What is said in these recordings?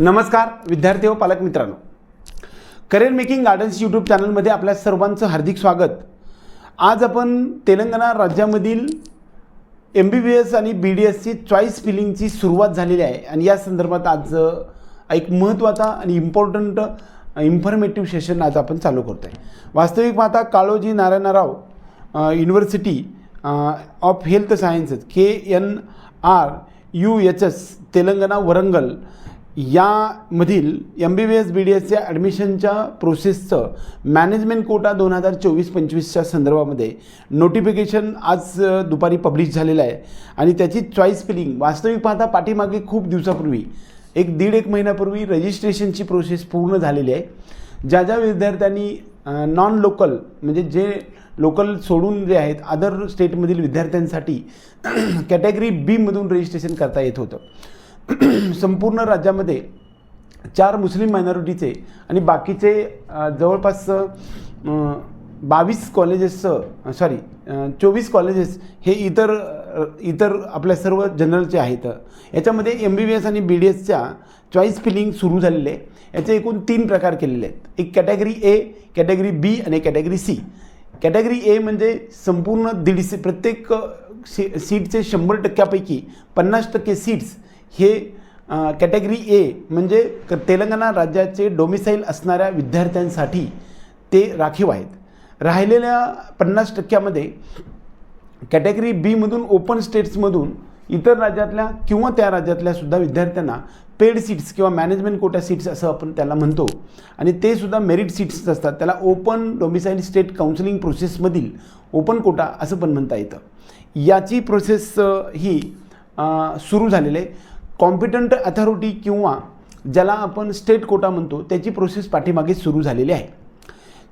नमस्कार विद्यार्थी व पालक मित्रांनो. करिअर मेकिंग गार्डन्स यूट्यूब चॅनलमध्ये आपल्या सर्वांचं हार्दिक स्वागत. आज आपण तेलंगणा राज्यामधील एम बी बी एस आणि बी डी एसची चॉईस फिलिंगची सुरुवात झालेली आहे. आणि या संदर्भात आज एक महत्त्वाचा आणि इम्पॉर्टंट इन्फॉर्मेटिव्ह सेशन आज आपण चालू करतो आहे वास्तविक पाहता Kaloji Narayanrao university of health sciences K N R U H S Telangana Warangal. यामधील M B B S B D एसच्या ॲडमिशनच्या प्रोसेसचं मॅनेजमेंट कोटा दोन हजार चोवीस पंचवीसच्या संदर्भामध्ये नोटिफिकेशन आज दुपारी पब्लिश झालेलं आहे. आणि त्याची चॉईस फिलिंग वास्तविक पाहता पाठीमागे खूप दिवसापूर्वी एक दीड एक महिन्यापूर्वी रजिस्ट्रेशनची प्रोसेस पूर्ण झालेली आहे. ज्या ज्या विद्यार्थ्यांनी नॉन लोकल म्हणजे जे लोकल सोडून जे आहेत अदर स्टेटमधील विद्यार्थ्यांसाठी कॅटेगरी बीमधून रजिस्ट्रेशन करता येत होतं. संपूर्ण राज्यामध्ये चार मुस्लिम मायनॉरिटीचे आणि बाकीचे जवळपास बावीस कॉलेजेसचं सॉरी चोवीस कॉलेजेस हे इतर इतर आपल्या सर्व जनरलचे आहेत. याच्यामध्ये एम बी बी एस आणि बी डी एसच्या चॉईस फिलिंग सुरू झालेले आहे याचे एकूण तीन प्रकार केलेले आहेत. एक कॅटेगरी ए कॅटेगरी बी आणि कॅटेगरी सी कॅटेगरी ए म्हणजे संपूर्ण दीडशे प्रत्येक सी सीटचे शंभर टक्क्यापैकी पन्नास टक्के सीट्स हे कॅटेगरी ए म्हणजे क तेलंगणा राज्याचे डोमिसाईल असणाऱ्या विद्यार्थ्यांसाठी ते राखीव आहेत. राहिलेल्या पन्नास टक्क्यामध्ये कॅटेगरी बीमधून ओपन स्टेट्समधून इतर राज्यातल्या किंवा त्या राज्यातल्या सुद्धा विद्यार्थ्यांना पेड सीट्स किंवा मॅनेजमेंट कोटा सीट्स असं आपण त्याला म्हणतो. आणि ते सुद्धा मेरिट सीट्स असतात. त्याला ओपन डोमिसाईल स्टेट काउन्सिलिंग प्रोसेसमधील ओपन कोटा असं पण म्हणता येतं. याची प्रोसेस ही सुरू झालेली आहे. कॉम्पिटंट अथॉरिटी किंवा ज्याला आपण स्टेट कोटा म्हणतो त्याची प्रोसेस पाठीमागे सुरू झालेली आहे.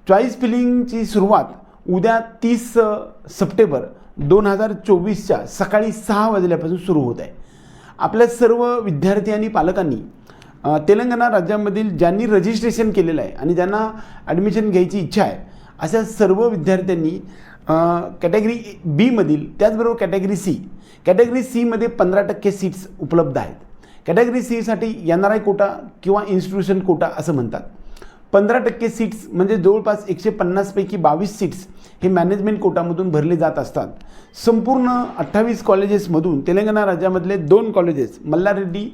चॉईस फिलिंगची सुरुवात उद्या तीस सप्टेंबर दोन हजार चोवीसच्या सकाळी सहा वाजल्यापासून सुरू होत आहे. आपल्या सर्व विद्यार्थी आणि पालकांनी तेलंगणा राज्यामधील ज्यांनी रजिस्ट्रेशन केलेलं आहे आणि ज्यांना ॲडमिशन घ्यायची इच्छा आहे अशा सर्व विद्यार्थ्यांनी कॅटेगरी बीमधील त्याचबरोबर कॅटेगरी सी कॅटेगरी सीमध्ये पंधरा टक्के सीट्स उपलब्ध आहेत. कॅटेगरी सीसाठी एन आर आय कोटा किंवा इन्स्टिट्यूशन कोटा असं म्हणतात. पंधरा टक्के सीट्स म्हणजे जवळपास एकशे पन्नासपैकी बावीस सीट्स हे मॅनेजमेंट कोटामधून भरले जात असतात. संपूर्ण अठ्ठावीस कॉलेजेसमधून तेलंगणा राज्यामधले दोन कॉलेजेस मल्लारेड्डी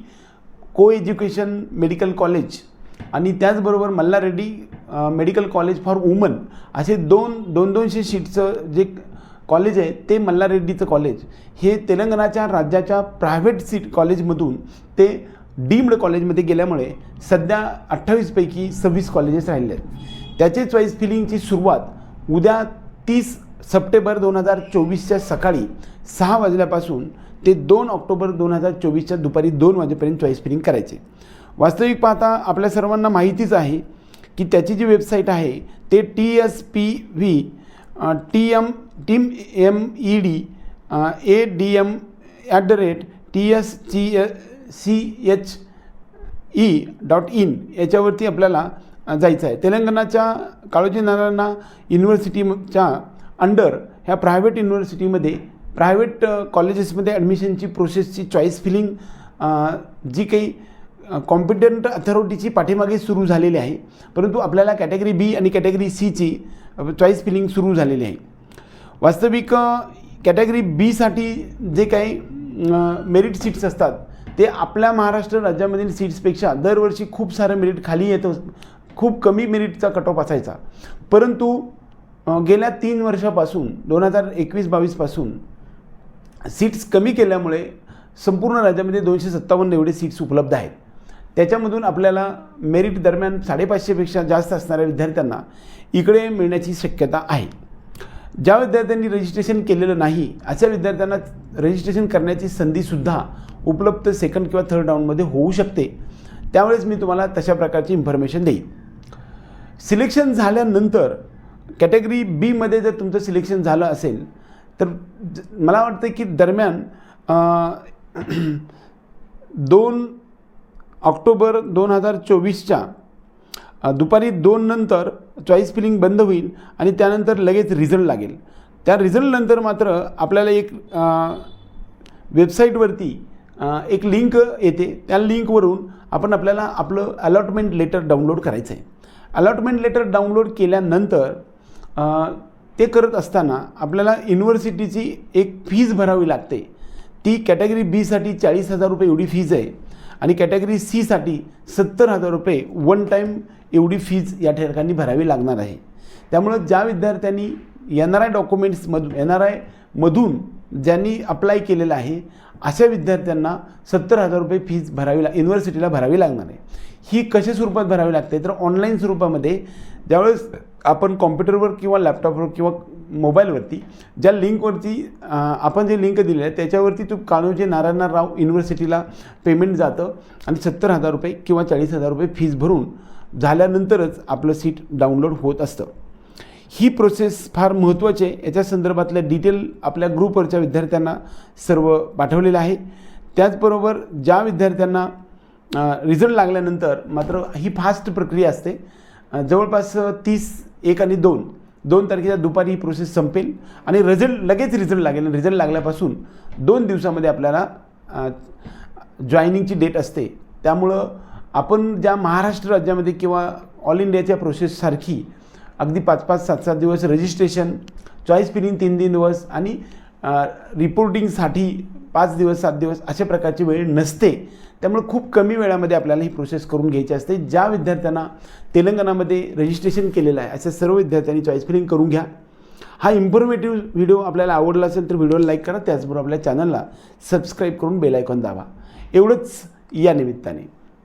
को एज्युकेशन मेडिकल कॉलेज आणि त्याचबरोबर Mallareddy medical college for women असे दोन दोन दोनशे सीटचं जे कॉलेज आहे ते मल्लारेड्डीचं कॉलेज. हे तेलंगणाच्या राज्याच्या प्रायव्हेट सीट कॉलेजमधून ते डीम्ड कॉलेजमध्ये गेल्यामुळे सध्या अठ्ठावीसपैकी सव्वीस कॉलेजेस राहिले आहेत. त्याचे चॉईस फिलिंगची सुरुवात उद्या तीस सप्टेंबर दोन हजार चोवीसच्या सकाळी सहा वाजल्यापासून ते दोन ऑक्टोबर दोन हजार चोवीसच्या दुपारी दोन वाजेपर्यंत चॉईस फिलिंग करायचे. वास्तविक पाहता आपल्या सर्वांना माहितीच आहे की त्याची जी वेबसाईट आहे ते T S P V T M team M E D A D M at the rate T S ची C H E dot in याच्यावरती आपल्याला uh, जायचं आहे. तेलंगणाच्या काळोजी नारायणा युनिव्हर्सिटीच्या अंडर ह्या प्रायव्हेट युनिव्हर्सिटीमध्ये प्रायव्हेट कॉलेजेसमध्ये ॲडमिशनची प्रोसेसची चॉईस फिलिंग जी काही uh, कॉम्पिटंट अथॉरिटीची पाठीमागे सुरू झालेली आहे. परंतु आपल्याला कॅटेगरी बी आणि कॅटेगरी सीची चॉईस फिलिंग सुरू झालेली आहे. वास्तविक कॅटेगरी बीसाठी जे काही मेरिट सीट्स असतात ते आपल्या महाराष्ट्र राज्यामधील सीट्सपेक्षा दरवर्षी खूप सारं मेरिट खाली येतं खूप कमी मेरिटचा कट ऑफ असायचा. परंतु गेल्या तीन वर्षापासून दोन हजार एकवीस बावीसपासून सीट्स कमी केल्यामुळे संपूर्ण राज्यामध्ये दोनशे सत्तावन्न एवढे सीट्स उपलब्ध आहेत. त्याच्यामधून आपल्याला मेरिट दरम्यान साडेपाचशेपेक्षा जास्त असणाऱ्या विद्यार्थ्यांना इकडे मिळण्याची शक्यता आहे. ज्या विद्यार्थ्यांनी रजिस्ट्रेशन केलेलं नाही अशा विद्यार्थ्यांना रजिस्ट्रेशन करण्याची संधीसुद्धा उपलब्ध सेकंड किंवा थर्ड राऊंडमध्ये होऊ शकते. त्यावेळेस मी तुम्हाला तशा प्रकारची इन्फॉर्मेशन देईन. सिलेक्शन झाल्यानंतर कॅटेगरी बीमध्ये जर तुमचं सिलेक्शन झालं असेल तर ज- मला वाटतं की दरम्यान दोन ऑक्टोबर दोन हजार चोवीसच्या दुपारी दोन नंतर चॉईस फिलिंग बंद होईल आणि त्यानंतर लगेच रिझल्ट लागेल. त्या रिझल्टनंतर मात्र आपल्याला एक वेबसाईटवरती एक लिंक येते. त्या लिंकवरून आपण आपल्याला आपलं अलॉटमेंट लेटर डाउनलोड करायचं आहे अलॉटमेंट लेटर डाउनलोड केल्यानंतर ते करत असताना आपल्याला युनिव्हर्सिटीची एक फीज भरावी लागते. ती कॅटेगरी बीसाठी चाळीस हजार रुपये एवढी फीज आहे आणि कॅटेगरी सीसाठी सत्तर हजार रुपये वन टाईम एवढी फीज या ठिकाणी भरावी लागणार आहे. त्यामुळं ज्या विद्यार्थ्यांनी एन आर आय डॉक्युमेंट्समधून एन आर आयमधून ज्यांनी अप्लाय केलेलं आहे अशा विद्यार्थ्यांना सत्तर हजार रुपये फीज भरावी ला युनिव्हर्सिटीला भरावी लागणार आहे. ही कशा स्वरूपात भरावी लागते? तर ऑनलाईन स्वरूपामध्ये ज्यावेळेस आपण कॉम्प्युटरवर किंवा लॅपटॉपवर किंवा मोबाईलवरती ज्या लिंकवरती आपण जे लिंक दिलेलं आहे त्याच्यावरती तू काळोजी नारायण राव युनिव्हर्सिटीला पेमेंट जातं आणि सत्तर हजार रुपये किंवा चाळीस हजार रुपये फीज भरून झाल्यानंतरच आपलं सीट डाउनलोड होत असतं. ही प्रोसेस फार महत्त्वाची आहे. याच्या संदर्भातल्या डिटेल आपल्या ग्रुपवरच्या विद्यार्थ्यांना सर्व पाठवलेलं आहे. त्याचबरोबर ज्या विद्यार्थ्यांना रिझल्ट लागल्यानंतर मात्र ही फास्ट प्रक्रिया असते. जवळपास तीस एक आणि दोन. दोन तारखेच्या दुपारी ही प्रोसेस संपेल आणि रिझल्ट लगेच रिझल्ट लागेल. रिझल्ट लागल्यापासून दोन दिवसामध्ये आपल्याला जॉईनिंगची डेट असते. त्यामुळं आपण ज्या महाराष्ट्र राज्यामध्ये किंवा ऑल इंडियाच्या प्रोसेससारखी अगदी पाच पाच सात सात दिवस रजिस्ट्रेशन चॉईस फिलिंग तीन तीन दिवस आणि रिपोर्टिंगसाठी पाच दिवस सात दिवस अशा प्रकारची वेळ नसते. त्यामुळे खूप कमी वेळामध्ये आपल्याला ही प्रोसेस करून घ्यायची असते. ज्या विद्यार्थ्यांना तेलंगणामध्ये रजिस्ट्रेशन केलेलं आहे अशा सर्व विद्यार्थ्यांनी चॉईस फिलिंग करून घ्या. हा इन्फॉर्मेटिव्ह व्हिडिओ आपल्याला आवडला असेल तर व्हिडिओला लाईक करा. त्याचबरोबर आपल्या चॅनलला सबस्क्राईब करून बेल आयकॉन दाबा. एवढंच या निमित्ताने.